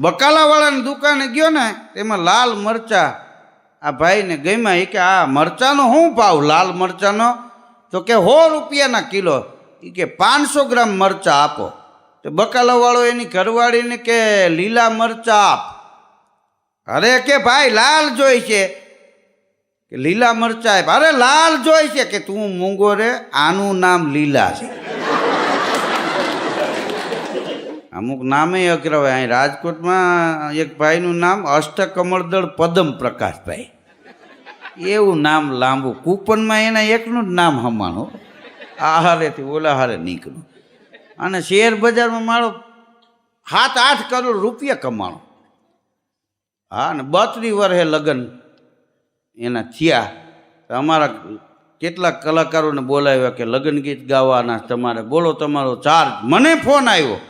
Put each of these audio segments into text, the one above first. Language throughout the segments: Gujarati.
બકાલાવાળાની દુકાને ગયો ને, તેમાં લાલ મરચા. આ ભાઈને ગમ્યા એ કે આ મરચાનો શું ભાવ? લાલ મરચાનો? તો કે સો રૂપિયાના કિલો. એ કે પાંચસો ગ્રામ મરચા આપો. તો બકાલાવાળો એની ઘરવાળીને કે, લીલા મરચા આપ. અરે કે ભાઈ, લાલ જોઈ છે. કે લીલા મરચા આપ. અરે લાલ જોઈ છે કે તું મૂંગો રે, આનું નામ લીલા છે. અમુક નામે અકરાવે અહીં રાજકોટમાં એક ભાઈનું નામ અષ્ટકમળદળ પદમ પ્રકાશભાઈ. એવું નામ લાંબુ. કૂપનમાં એના એકનું જ નામ હમાણું. આ હારેથી ઓલા હારે નીકળ્યું અને શેર બજારમાં મારો સાત આઠ કરોડ રૂપિયા કમાણો. હા ને બત્રી વર્ષે લગ્ન એના થયા. અમારા કેટલાક કલાકારોને બોલાવ્યા કે લગ્ન ગીત ગાવાના તમારે. બોલો, તમારો ચાર્જ મને ફોન આવ્યો.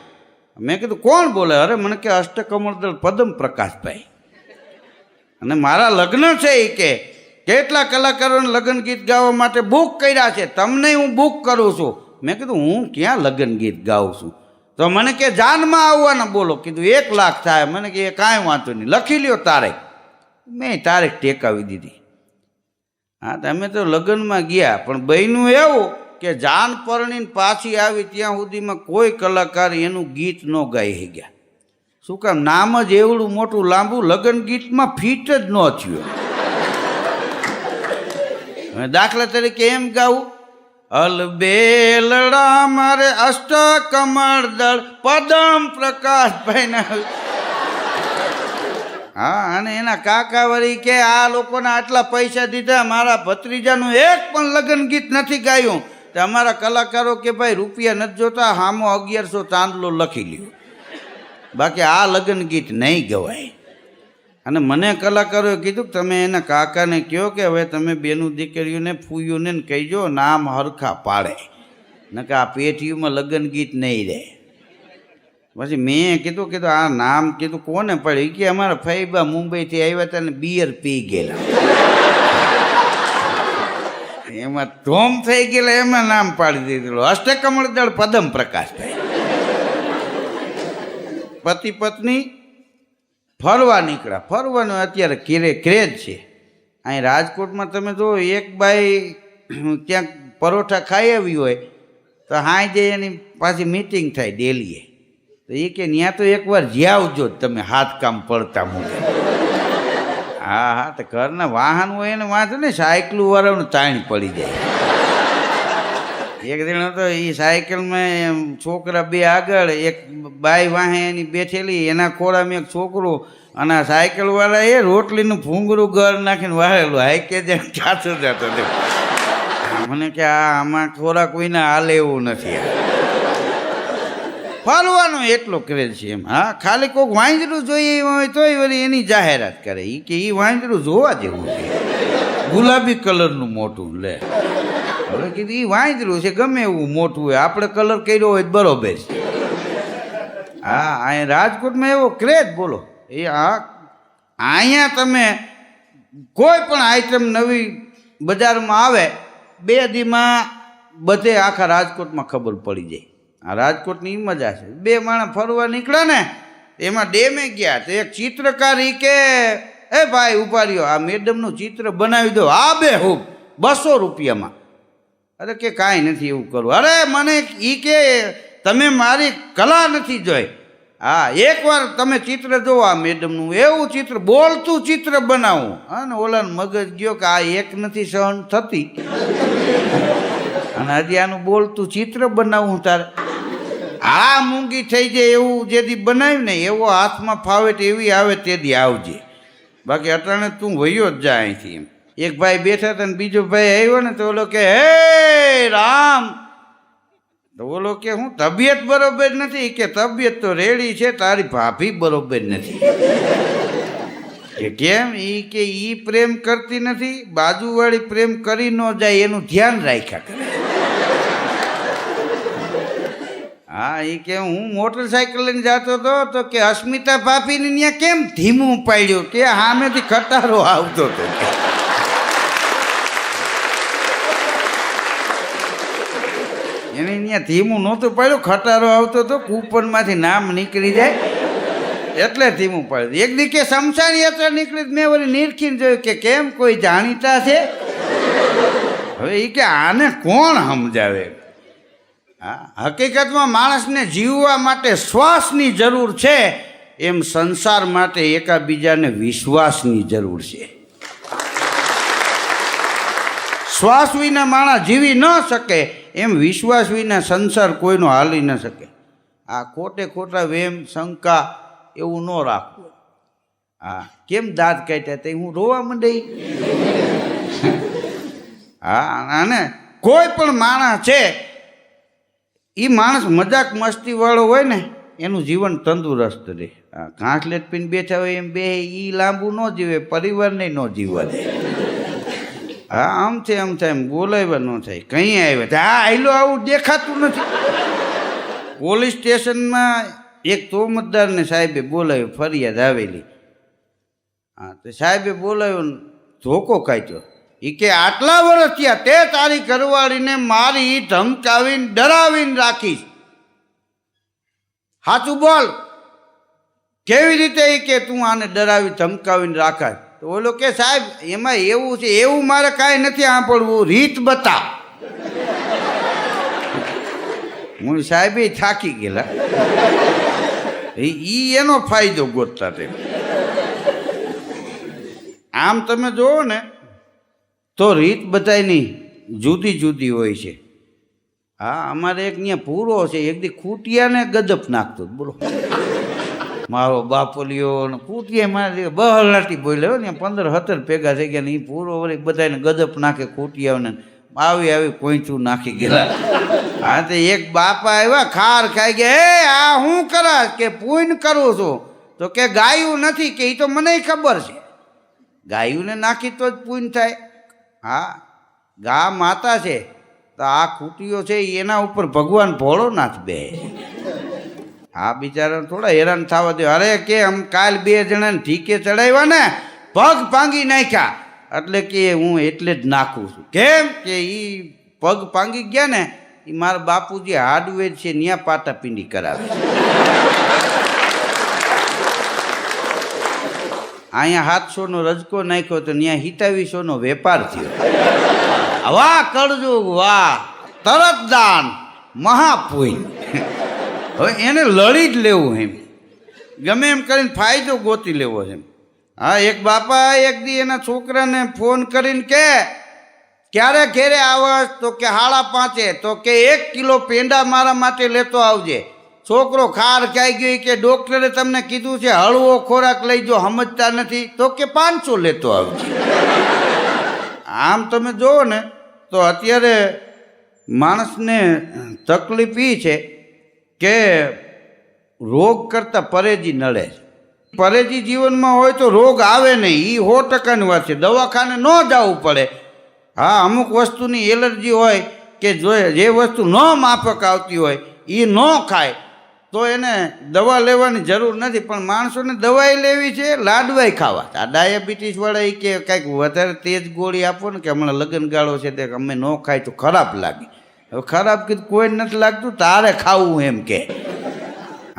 મેં કીધું, કોણ બોલે? અરે, મને કે અષ્ટકમળદળ પદમ પ્રકાશભાઈ. અને મારા લગ્ન છે એ કે, કેટલા કલાકારોને લગ્ન ગીત ગાવા માટે બુક કર્યા છે? તમને હું બુક કરું છું. મેં કીધું, હું ક્યાં લગ્ન ગીત ગાઉં છું? તો મને કે, જાનમાં આવવાના બોલો. કીધું, એક લાખ થાય. મને કે, એ કાંઈ વાંધો નહીં. લખી લ્યો તારીખ મેં તારીખ ટેકાવી દીધી. હા તમે તો લગ્નમાં ગયા, પણ બહેનું એવું કે જાન પરણીને પાછી આવી ત્યાં સુધીમાં કોઈ કલાકાર એનું ગીત ન ગાઈ ગયા શું કામ, નામ જ એવડું મોટું લાંબુ લગ્ન ગીતમાં ફીટ જ ન થયું. દાખલા તરીકે એમ ગાવું અલબેલડા મારે અષ્ટ કમળ દળ, પદમ પ્રકાશભાઈ હા, અને એના કાકા વળી કે આ લોકોને આટલા પૈસા દીધા, મારા ભત્રીજાનું એક પણ લગ્ન ગીત નથી ગાયું. તો અમારા કલાકારો કે ભાઈ, રૂપિયા નથી જોતા, હામો અગિયારસો ચાંદલો લખી લ્યો. બાકી આ લગ્ન ગીત નહીં ગવાય. અને મને કલાકારોએ કીધું કે તમે એના કાકાને કહો કે હવે તમે બેનું દીકરીઓને ફૂયોને કહીજો, નામ હરખા પાડે. નકે આ પેટીયુમાં લગ્ન ગીત નહીં રહે. પછી મેં કીધું કીધું આ નામ કીધું કોને પડ્યું કે અમારા ફૈબા મુંબઈથી આવ્યા હતા ને બિયર પી ગયેલા. એમાં ધોમ થઈ ગયેલા એમાં નામ પાડી દીધેલું. અષ્ટકમળદળ પદમ પ્રકાશ પતિ પત્ની ફરવા નીકળ્યા. ફરવાનું અત્યારે ક્રે ક્રેજ છે. અહીં રાજકોટમાં તમે જો એક બાઈ ક્યાંક પરોઠા ખાઈ આવી હોય, તો હાઈ જે એની પાછી મીટિંગ થાય ડેલીએ તો એ કે ત્યાં તો એકવાર જ્યાવજો જ તમે હાથ કામ પડતા મૂકે હા હા, તો ઘરના વાહન હોય એને વાંધો ને સાયકલું વાળાને તાણી પડી જાય. એક જણ હતો એ સાયકલમાં છોકરા બે આગળ, એક બાઈ વાહે એની બેઠેલી, એના ખોળામાં એક છોકરો, અને આ સાયકલવાળા એ રોટલીનું ભૂંગરું ઘર નાખીને વાળેલું. હાઈ કે જેમ ચાચો જતો મને કે આ આમાં ખોરાક કોઈને હાલે એવું નથી. ફરવાનો એટલો કરે છે એમ. હા, ખાલી કોઈક વાંદરું જોઈએ હોય તોય વળી એની જાહેરાત કરે. એ કે એ વાંદરું જોવા જેવું છે. ગુલાબી કલરનું મોટું લે. હવે કીધું એ વાંદરું છે, ગમે એવું મોટું હોય. આપણે કલર કર્યો હોય બરોબર છે. હા, અહીંયા રાજકોટમાં એવો ક્રેજ બોલો. એ હા અહીંયા તમે કોઈ પણ આઈટમ નવી બજારમાં આવે, બે દીમાં બધે આખા રાજકોટમાં ખબર પડી જાય. આ રાજકોટની મજા છે. બે માણસ ફરવા નીકળ્યા ને, એમાં ડેમે ગયા તો એક ચિત્રકાર ઈ કે, એ ભાઈ ઉપાડ્યો આ મેડમનું ચિત્ર બનાવી દો, આ બે હું, બસો રૂપિયામાં. અરે કે કાંઈ નથી એવું કરવું અરે મને ઈ કે, તમે મારી કલા નથી જોઈ. હા, એકવાર તમે ચિત્ર જોવો આ મેડમનું, એવું ચિત્ર, બોલતું ચિત્ર બનાવું. અને ઓલાને મગજ ગયો કે આ એક નથી સહન થતી. અને હજી આનું બોલતું ચિત્ર બનાવું તારે. આ મૂંગી થઈ જાય એવું જેથી બનાવ્યું ને, એવો હાથમાં ફાવે તો એવી આવે તેથી આવજે. બાકી અટાણે તું વયો જ જા અહીંથી એમ. એક ભાઈ બેઠા હતા ને, બીજો ભાઈ આવ્યો ને, તો ઓલો કે, હે, રામ. તો ઓલો કે, હું તબિયત બરોબર નથી. કે, તબિયત તો રેડી છે, તારી ભાભી બરોબર નથી. કે કેમ? એ કે, ઈ પ્રેમ કરતી નથી, બાજુવાળી પ્રેમ કરી ન જાય, એનું ધ્યાન રાખ્યા કરે. હા એ કે હું મોટરસાયકલ લઈને જતો હતો તો કે અસ્મિતા ભાભીને ત્યાં કેમ ધીમું પાડ્યું? કે સામેથી ખટારો આવતો હતો. એને ત્યાં ધીમું નહોતું પાડ્યું ખટારો આવતો હતો, કૂપનમાંથી નામ નીકળી જાય. એટલે ધીમું પાડ્યું. એક દી કે શમશાન યાત્રા નીકળી મેં વળી નીરખીને જોયું કે કેમ કોઈ જાણીતા છે? હવે એ કે આને કોણ સમજાવે? હકીકતમાં માણસને જીવવા માટે શ્વાસની જરૂર છે, એમ સંસાર માટે એકાબીજાને વિશ્વાસની જરૂર છે. શ્વાસ વિના માણસ જીવી ન શકે, એમ વિશ્વાસ વિના સંસાર કોઈનો હાલી ન શકે. આ ખોટે ખોટા વેમ, શંકા એવું ન રાખવું. હા, કેમ દાંત કાઢ્યા તે હું રોવા માંડી? હા, અને કોઈ પણ માણસ છે એ માણસ મજાક મસ્તીવાળો હોય ને, એનું જીવન તંદુરસ્ત રહે. હા ઘાસલેટ પીને બેઠા હોય એમ બે એ લાંબુ ન જીવે, પરિવારને ન જીવવા દે. હા આમ છે, આમ થાય એમ બોલાવ્યા ન થાય, કંઈ આવ્યા હા આયલો આવું દેખાતું નથી. પોલીસ સ્ટેશનમાં એક તોમતદારને સાહેબે બોલાવ્યો, ફરિયાદ આવેલી. હા, તો સાહેબે બોલાવ્યો ધોકો કાઢ્યો. એ કે આટલા વર્ષ થયા, તે તારી ઘરવાળીને મારી ધમકાવીને ડરાવીને રાખીશ. સાચું બોલ. કેવી રીતે એ કે તું આને ડરાવી, ધમકાવીને રાખાય? તો ઓલો કે સાહેબ, એમાં એવું છે, એવું મારે કાંઈ નથી સાંભળવું, રીત બતા. હું સાહેબે થાકી ગયેલા. ઈ એનો ફાયદો ગોતતા તે. આમ તમે જોવો ને તો રીત બધાયની જુદી જુદી હોય છે. હા, અમારે એક અહીંયા પૂરો છે, એક દી ખૂટિયાને ગદપ નાખતો. બોલો. મારો બાપલિયો ને ખૂટિયા મારે બહલાટી બોલ્યો ને પંદર હતર ભેગા થઈ ગયા ને એ પૂરો વળી બધાને ગદપ નાખે ખૂટિયાઓને. આવી આવી કોઈચું નાખી ગયેલા. હા, તો એક બાપા આવ્યા, ખાર ખાઈ ગયા. એ, આ હું કરાશ કે પૂન કરું છું? તો કે ગાયું નથી, કે એ તો મને ખબર છે. ગાયુંને નાખી તો જ પૂન થાય. હા, ગા માતા છે, તો આ ખૂટીઓ છે એના ઉપર ભગવાન ભોળોનાથ બે. હા બિચારા થોડા હેરાન થવા દે. અરે, કે આમ કાલ બે જણાને ઠીકે ચડાવ્યા ને, પગ ભાંગી નાખ્યા. એટલે કે હું એટલે જ નાખું છું. કેમ? કે એ પગ ભાંગી ગયા ને એ મારા બાપુજી હાર્ડવેર છે ત્યાં પાટાપિંડી કરાવે છે અહીંયા સાતસોનો રજકો નાખ્યો તો ત્યાં હિતાવીસોનો વેપાર થયો. વાહ કરજુગ વાહ તરત દાન મહાપુન હવે એને લડી જ લેવું એમ. ગમે એમ કરીને ફાયદો ગોતી લેવો એમ. હા, એક બાપા એક દી એના છોકરાને ફોન કરીને કે, ક્યારે ઘેરે આવશ તો કે, હાડા પાંચે. તો કે, એક કિલો પેંડા મારા માટે લેતો આવજે. છોકરો ખાર ખાઈ ગયો કે ડોક્ટરે તમને કીધું છે, હળવો ખોરાક લઈ જો, સમજતા નથી. તો કે પાંચસો લેતો આવજો. આમ તમે જોવો ને, તો અત્યારે માણસને તકલીફ એ છે કે રોગ કરતાં પરેજી નડે પરેજી જીવનમાં હોય તો રોગ આવે નહીં. એ સો ટકાની વાત છે. દવાખાને ન જવું પડે. હા, અમુક વસ્તુની એલર્જી હોય કે જો જે વસ્તુ ન માફક આવતી હોય એ ન ખાય. તો એને દવા લેવાની જરૂર નથી, પણ માણસોને દવાઈ લેવી છે લાડવાઈ ખાવા. આ ડાયાબિટીસવાળા એ કે કાંઈક વધારે તેજ ગોળી આપો ને, કે હમણાં લગ્ન ગાળો છે તે અમે ન ખાય તો ખરાબ લાગે. હવે ખરાબ કીધું કોઈ નથી લાગતું, તારે ખાવું એમ કે.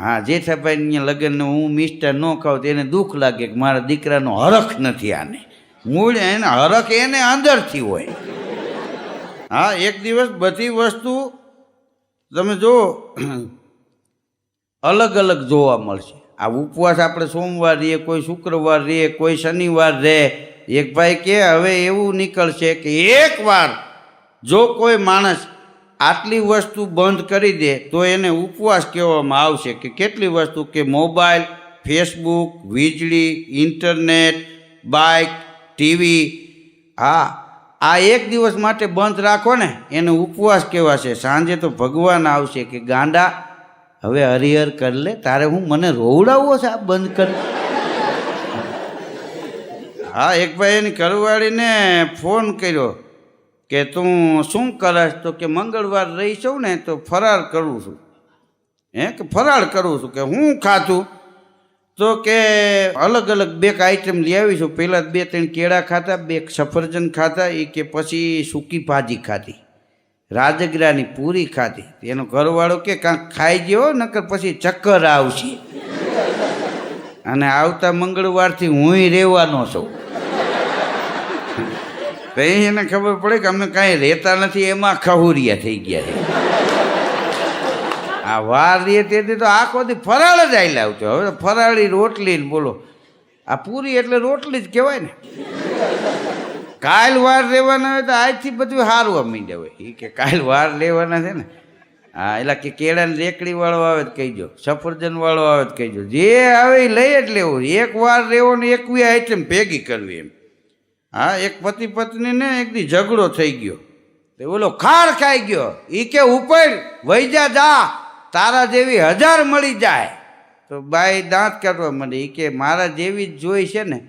હા જેઠાભાઈ અહીંયા લગ્નને હું મિસ્ટર ન ખાઉં તો એને દુઃખ લાગે કે મારા દીકરાનો હરખ નથી આને. મૂળ એને હરખ એને અંદરથી હોય. હા, એક દિવસ બધી વસ્તુ, તમે જુઓ અલગ અલગ જોવા મળશે. આ ઉપવાસ આપણે સોમવાર રહીએ, કોઈ શુક્રવાર રહીએ, કોઈ શનિવાર રહે. એક ભાઈ કે હવે એવું નીકળશે કે એકવાર જો કોઈ માણસ આટલી વસ્તુ બંધ કરી દે, તો એને ઉપવાસ કહેવામાં આવશે કે કેટલી વસ્તુ? કે મોબાઈલ, ફેસબુક, વીજળી, ઇન્ટરનેટ બાઇક ટીવી. હા, આ એક દિવસ માટે બંધ રાખો ને, એને ઉપવાસ કહેવાશે. સાંજે તો ભગવાન આવશે કે ગાંડા હવે હરિહર કર લે, તારે હું મને રોવડાવવો છે, આ બંધ કર. હા, એક ભાઈ એની ઘરવાળીને ફોન કર્યો કે તું શું કરશ? તો કે મંગળવાર રહી છું ને, તો ફરાર કરું છું. હે, કે ફરાળ કરું છું, કે હું ખાધું? તો કે અલગ અલગ બે આઈટમ લઈ આવીશું પહેલાં બે ત્રણ કેળા ખાતા બે સફરજન ખાતા એ કે પછી સૂકી ભાજી ખાધી. રાજગરાની પૂરી ખાધી. એનો ઘરવાળો કે કાંક ખાઈ ગયો, નકર પછી ચક્કર આવશે. અને આવતા મંગળવારથી હુંય રહેવાનો છું. પછી એને ખબર પડે કે અમે કાંઈ રહેતા નથી, એમાં ખહુરિયા થઈ ગયા છે. આ વાર રહે તેથી તો આખો દી ફરાળ જ આવેલા આવતો. હવે ફરાળી રોટલી બોલો. આ પૂરી એટલે રોટલી જ કહેવાય ને. કાલ વાર રહેવાના હોય તો આજથી બધું સારું અમી હોય. એ કે કાલ વાર લેવાના છે ને. હા, એટલે કે કેળાની રેકડી વાળો આવે તો કહીજો. સફરજન વાળો આવે તો કહીજો. જે આવે એ લઈ જ લેવું. એક વાર રહેવો ને એકવી આઈટમ ભેગી કરવી એમ. હા, એક પતિ પત્નીને એકદી ઝઘડો થઈ ગયો. તે બોલો ખાર ખાઈ ગયો. એ કે ઉપર વૈજા જા તારા જેવી હજાર મળી જાય. તો બાઈ દાંત કાઢવા માંડે. એ કે મારા જેવી જ જોઈ છે ને,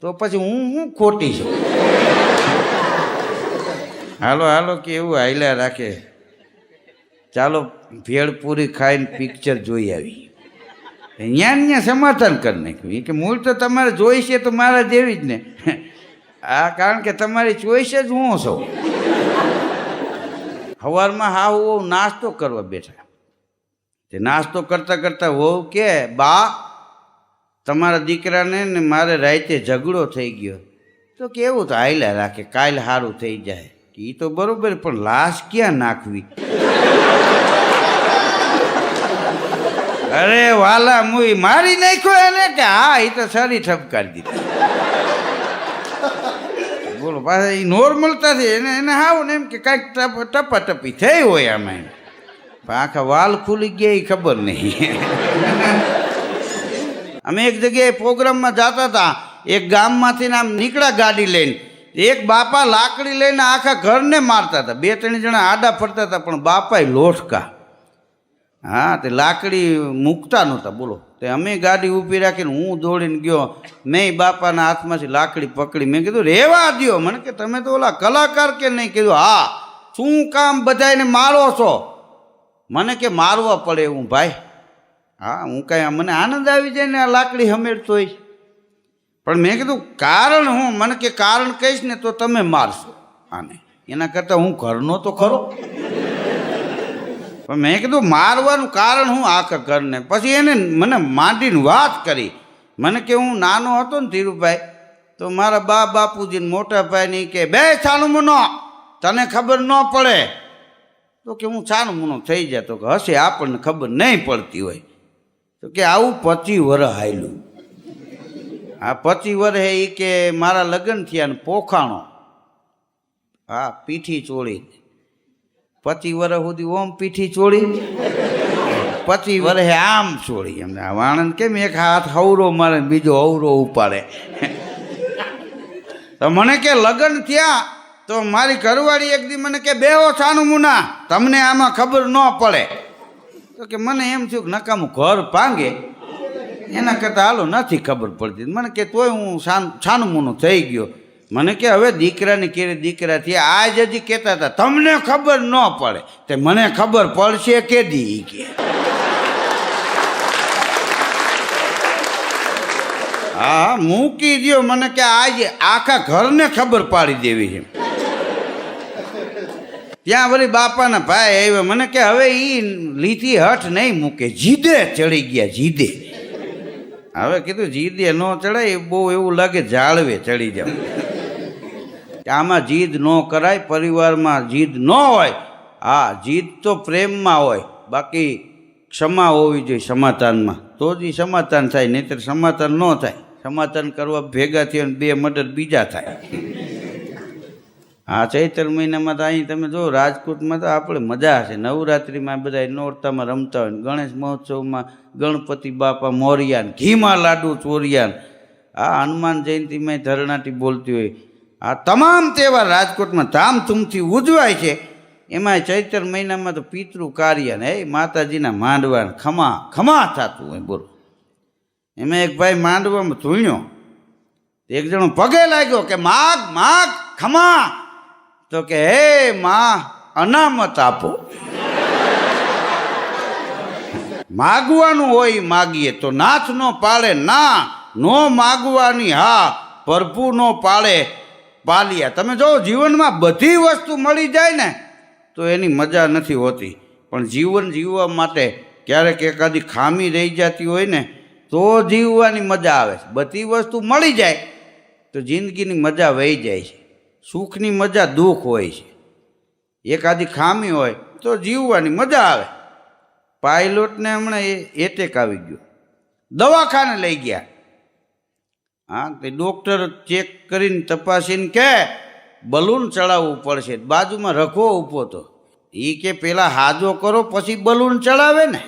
તો પછી હું હું ખોટી છું? હાલો હાલો કે એવું હાલ્યા રાખે? ચાલો, ભેળ પૂરી ખાઈને પિક્ચર જોઈ આવી. અહીંયા ત્યાં સમાધાન કરી નાખ્યું. કે મૂળ તો તમારે જોઈ છે તો મારા જેવી જ ને. આ કારણ કે તમારી ચોઈસ જ હું છું. સવારમાં હા હું નાસ્તો કરવા બેઠા. તે નાસ્તો કરતાં કરતાં વહુ કે, બા, તમારા દીકરાને ને મારે રાતે ઝઘડો થઈ ગયો. તો કેવું તો આયલા રાખે, કાલ સારું થઈ જાય. એ તો બરોબર, પણ લાશ ક્યાં નાખવી? અરે વાલા મુઈ મારી નાખ્યો એને કે હા એ તો સારી ઠપકારી દીધી. બોલો, પાછા એ નોર્મલતાથી એને એને હાવ ને એમ કે કાંઈક ટપ, ટપાટપી થઈ હોય આમાં એમ. આખા વાલ ખુલી ગયા એ ખબર નહીં. અમે એક જગ્યાએ પ્રોગ્રામમાં જતા હતા. એક ગામમાંથી આમ નીકળ્યા ગાડી લઈને. એક બાપા લાકડી લઈને આખા ઘરને મારતા હતા. બે ત્રણ જણા આડા ફરતા હતા, પણ બાપાએ લોટકા. હા, તે લાકડી મૂકતા નહોતા, બોલો. તે અમે ગાડી ઊભી રાખીને હું દોડીને ગયો. મેં બાપાના હાથમાંથી લાકડી પકડી. મેં કીધું, રેવા દ્યો. મને કે, તમે તો ઓલા કલાકાર કે નહીં? કીધું, હા. શું કામ બધાને મારો છો? મને કે, મારવા પડે હું ભાઈ. હા, હું કાંઈ મને આનંદ આવી જાય ને આ લાકડી હમેરતોય? પણ મેં કીધું, કારણ હું, મને કે કારણ કહીશ ને તો તમે મારશો. આને. એના કરતાં હું ઘરનો તો ખરો. પણ મેં કીધું, મારવાનું કારણ હું આખા ઘરને. પછી એને મને માંડીને વાત કરી. મને કે, હું નાનો હતો ને ધીરુભાઈ, તો મારા બા બાપુજીને મોટા ભાઈની કે, બે છાનું મુનો તને ખબર ન પડે. તો કે, હું છાનું મુનો થઈ જતો. કે, હશે આપણને ખબર નહીં પડતી હોય. તો કે, આવું પચી વર હાયલું આ પચી વરહે એ કે મારા લગ્ન થયા ને પોખાણો. હા, પીઠી ચોળી. પચી વર્ષ સુધી ઓમ પીઠી ચોળી? પચી વર્ષે આમ ચોળી એમને. વાણંદ કેમ એક હાથ હવરો મારે, બીજો હવરો ઉપાડે? તો મને કે લગ્ન થયા, તો મારી ઘરવાળી એક દી મને કે, બેહો છાનું મુના, તમને આમાં ખબર ન પડે. તો કે, મને એમ થયું કે નકામું ઘર પાંગે એના કરતાં હાલો નથી ખબર પડતી. મને કે તોય હું છાન છાનું મૂનું થઈ ગયો. મને કે હવે દીકરાની કે દીકરાથી આજ હજી કહેતા હતા, તમને ખબર ન પડે. તે મને ખબર પડશે કે દી કે હા, મૂકી દ્યો. મને કે આજે આખા ઘરને ખબર પાડી દેવી છે. ત્યાં વળી બાપાના ભાઈ આવ્યા. મને કે હવે એ લીધી હઠ નહીં મૂકે. જીદે ચડી ગયા, જીદે. હવે કીધું જીદે ન ચડાય બહુ એવું લાગે જાળવે ચડી જાવ. આમાં જીદ ન કરાય, પરિવારમાં જીદ ન હોય. હા, જીદ તો પ્રેમમાં હોય, બાકી ક્ષમા હોવી જોઈએ સમાધાનમાં. તો જ એ સમાધાન થાય, નહીંતર સમાધાન ન થાય. સમાધાન કરવા ભેગા થયો બે મર્ડર બીજા થાય. હા ચૈત્ર મહિનામાં તો અહીં તમે જો રાજકોટમાં તો આપણે મજા છે. નવરાત્રિમાં બધા નોરતામાં રમતા હોય ગણેશ મહોત્સવમાં ગણપતિ બાપા મોરિયા ને ઘીમાં લાડુ ચોરિયાન. આ હનુમાન જયંતિમાં ધરણાટી બોલતી હોય. આ તમામ તહેવાર રાજકોટમાં ધામધૂમથી ઉજવાય છે. એમાં ચૈત્ર મહિનામાં તો પિતૃ કાર્ય ને, એ માતાજીના માંડવા ખમા ખમા થતું હોય બોલો. એમાં એક ભાઈ માંડવામાં ધૂણ્યો. એક જણો પગે લાગ્યો કે માગ માગ, ખમા. તો કે, હે માં, અનામત આપો. માગવાનું હોય માગીએ, તો નાથ નો પાળે, ના, નો માગવાની, હા પ્રભુ નો પાળે પાલિયા. તમે જો, જીવનમાં બધી વસ્તુ મળી જાય ને, તો એની મજા નથી હોતી. પણ જીવન જીવવા માટે ક્યારેક એકાદી ખામી રહી જતી હોય ને, તો જીવવાની મજા આવે. છે બધી વસ્તુ મળી જાય, તો જિંદગીની મજા વહી જાય છે. સુખની મજા, દુઃખ હોય છે. એકાદી ખામી હોય તો જીવવાની મજા આવે. પાયલોટને હમણાં એ એટેક આવી ગયો. દવાખાને લઈ ગયા. હા, તે ડૉક્ટર ચેક કરીને તપાસીને કે બલૂન ચડાવવું પડશે. બાજુમાં રખો ઊભો તો એ કે પેલા હાજો કરો, પછી બલૂન ચડાવે ને.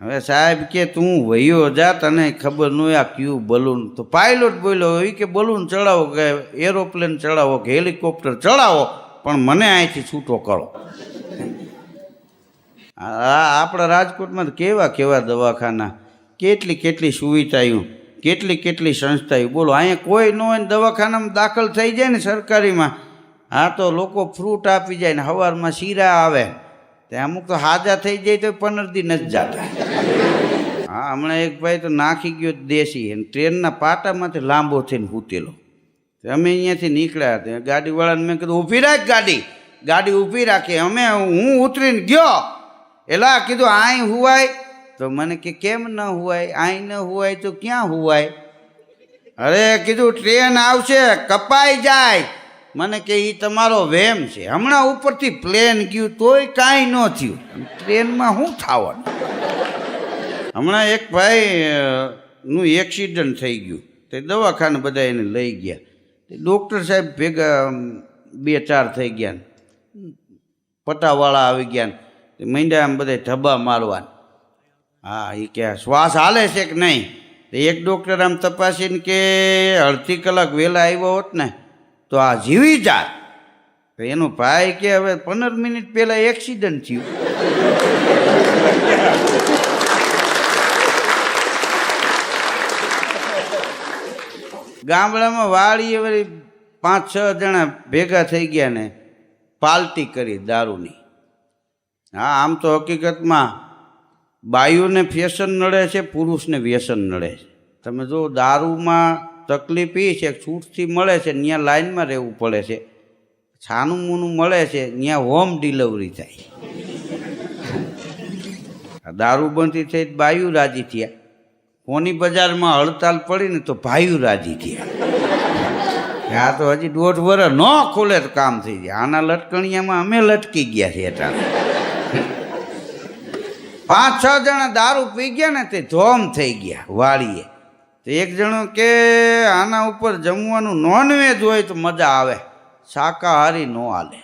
હવે સાહેબ કે તું વયો જા, તને ખબર ન આ કયું બલૂન તો પાયલોટ બોલ્યો એ કે બલૂન ચડાવો, કે એરોપ્લેન ચડાવો, કે હેલિકોપ્ટર ચડાવો, પણ મને અહીંથી છૂટો કરો. આ આપણા રાજકોટમાં કેવા કેવા દવાખાના, કેટલી કેટલી સુવિધાઓ, કેટલી કેટલી સંસ્થાઓ. બોલો, અહીંયા કોઈ ન હોય દવાખાનામાં દાખલ થઈ જાય ને સરકારીમાં હા તો લોકો ફ્રૂટ આપી જાય ને સવારમાં શીરા આવે. તે અમુક તો હાજા થઈ જાય તો પંદર દી નથી જતા હા, હમણાં એક ભાઈ તો નાખી ગયો દેશી અને ટ્રેનના પાટામાંથી લાંબો થઈને હૂતેલો. અમે અહીંયાથી નીકળ્યા હતા. ગાડીવાળાને મેં કીધું ઊભી રાખ ગાડી. ગાડી ઊભી રાખી. અમે હું ઉતરીને ગયો. એલા કીધું, આય હુવાય. તો મને કે, કેમ ન હુવાય? આય ન હુવાય તો ક્યાં હુવાય? અરે કીધું, ટ્રેન આવશે, કપાઈ જાય. મને કે એ તમારો વેમ છે. હમણાં ઉપરથી પ્લેન ગયું તોય કાંઈ ન થયું. ટ્રેનમાં શું થાવડ? હમણાં એક ભાઈ નું એક્સિડન્ટ થઈ ગયું. તે દવાખાને બધા એને લઈ ગયા. તે ડૉક્ટર સાહેબ ભેગા બે ચાર થઈ ગયા. પટાવાળા આવી ગયા. તે મીંડા આમ બધા ધબ્બા મારવા. હા એ કે શ્વાસ હાલે છે કે નહીં? એક ડૉક્ટર આમ તપાસીને કે અડધી કલાક વહેલા આવ્યો હોત ને તો આ જીવી જાત તો એનો ભાઈ કે હવે પંદર મિનિટ પહેલાં એક્સિડન્ટ થયું. ગામડામાં વાળી વળી પાંચ છ જણા ભેગા થઈ ગયા ને પાલટી કરી દારૂની. હા, આમ તો હકીકતમાં બાયુને ફેશન નડે છે, પુરુષને વ્યસન નડે છે. તમે જો દારૂમાં તકલીફ એ છે છૂટથી મળે છે ત્યાં લાઈનમાં રહેવું પડે છે. છાનું મૂનું મળે છે ત્યાં હોમ ડિલિવરી થાય. દારૂબંધી દારૂ બંધી થઈ બાયુ રાજી થયા. કોની બજારમાં હડતાલ પડી ને તો ભાઈઓ રાજી થયા. આ તો હજી દોઢ વર્ષ ન ખોલે તો કામ થઈ જાય. આના લટકણિયામાં અમે લટકી ગયા છીએ અટાણે પાંચ છ જણા દારૂ પી ગયા ને તે ધોમ થઈ ગયા, વાળીએ. એક જણો કે આના ઉપર જમવાનું નોનવેજ હોય તો મજા આવે, શાકાહારી ન હાલે.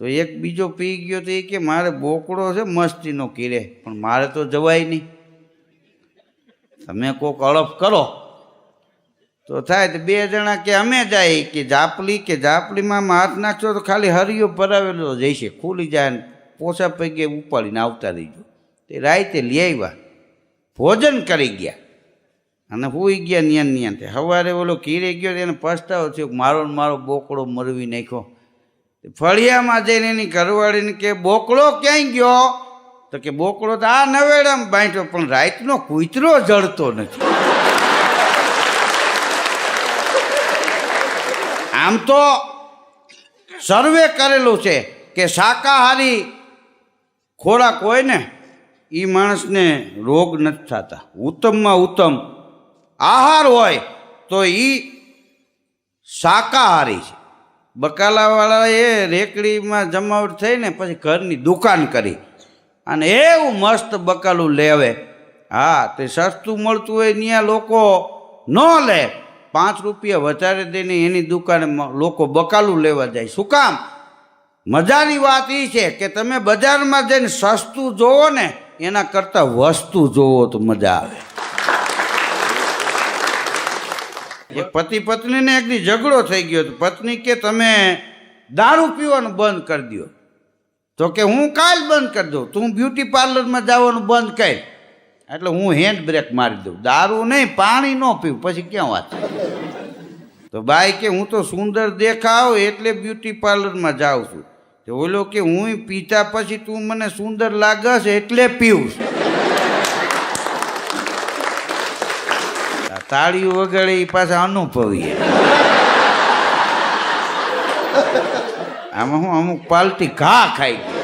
તો એક બીજો પી ગયો તો એ કે મારે બોકડો છે મસ્તીનો કીરે, પણ મારે તો જવાય નહીં. તમે કોક અળફ કરો. તો થાય તો બે જણા કે અમે જાય કે જાપલી કે જાપલીમાં હાથ નાખશો તો ખાલી હરિયો ભરાવેલો જઈશે, ખુલી જાય ને પોસા પૈકી ઉપાડીને આવતા રહીજો. તે રાતે લઈ આવ્યા, ભોજન કરી ગયા. અને હુઈ ગયા નિયન નિયન તે સવારે ઓલો કીરે ગયો એને પસ્તાવો થયો મારો ને મારો બોકડો મરવી નાખ્યો. ફળિયામાં જઈને એની ઘરવાળીને કે, બોકડો ક્યાંય ગયો? તો કે, બોકડો તો આ નવેડામાં બાંધ્યો, પણ રાતનો કૂતરો જળતો નથી. આમ તો સર્વે કરેલું છે કે શાકાહારી ખોરાક હોય ને એ માણસને રોગ નથી થતા. ઉત્તમમાં ઉત્તમ આહાર હોય તો એ શાકાહારી છે. બકાલાવાળાએ રેકડીમાં જમાવટ થઈ ને પછી ઘરની દુકાન કરી અને એવું મસ્ત બકાલું લેવે. હા, તે સસ્તું મળતું હોય ત્યાં લોકો ન લે. પાંચ રૂપિયા વધારે દઈને એની દુકાને લોકો બકાલું લેવા જાય. શું કામ? મજાની વાત એ છે કે તમે બજારમાં જઈને સસ્તું જોવો ને, એના કરતાં વસ્તુ જોવો તો મજા આવે. એક પતિ પત્નીને એક દી ઝઘડો થઈ ગયો તો પત્ની કે તમે દારૂ પીવાનું બંધ કરી દો તો કે હું કાલ બંધ કરી દઉં. તું બ્યુટી પાર્લરમાં જવાનું બંધ કર. એટલે હું હેન્ડ બ્રેક મારી દઉં. દારૂ નહીં, પાણી ન પીવું. પછી ક્યાં વાત? તો બાઈ કે હું તો સુંદર દેખાવ એટલે બ્યુટી પાર્લરમાં જાઉં છું. તો ઓલો કે હું પીતા પછી તું મને સુંદર લાગશ એટલે પીવું છું. તાળીઓ વગાડે એ પાછા અનુભવીએ. આમાં હું અમુક પાલટી ઘા ખાઈ ગઈ